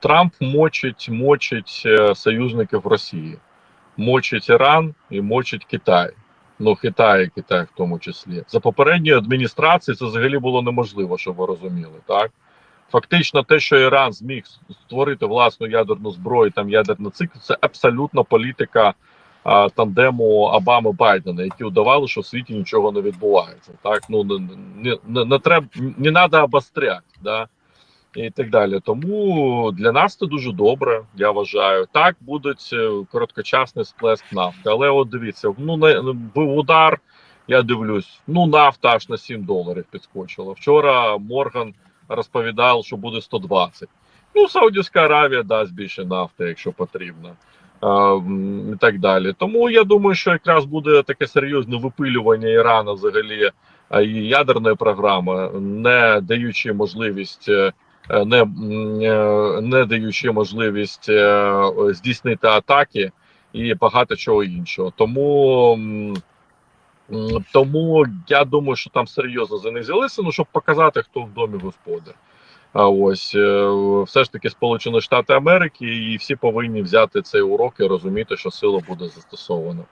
Трамп мочить, мочить е, союзників Росії, мочить Іран і мочить Китай. Ну, Китай Китай в тому числі. За попередньої адміністрації це взагалі було неможливо, щоб ви розуміли, так? Фактично, те, що Іран зміг створити власну ядерну зброю, там ядерний цикл, це абсолютно політика а, тандему Обами Байдена, які удавали, що в світі нічого не відбувається. Так, ну не, не, не, не треба не треба обостряти, да? І так далі. Тому для нас це дуже добре, я вважаю. Так буде короткочасний сплеск нафти. Але от дивіться, ну не був удар. Я дивлюсь, ну нафта аж на 7 доларів підскочила. Вчора Морган розповідав, що буде 120. Ну, Саудівська Аравія дасть більше нафти, якщо потрібно. І так далі. Тому я думаю, що якраз буде таке серйозне випилювання Ірану взагалі і ядерної програми, не даючи можливість. Е, Не, е, не даючи можливість е, здійснити атаки і багато чого іншого. Тому тому я думаю, що там серйозно за них взялися, ну щоб показати, хто в домі господар. А ось все ж таки Сполучені Штати Америки, і всі повинні взяти цей урок і розуміти, що сила буде застосована.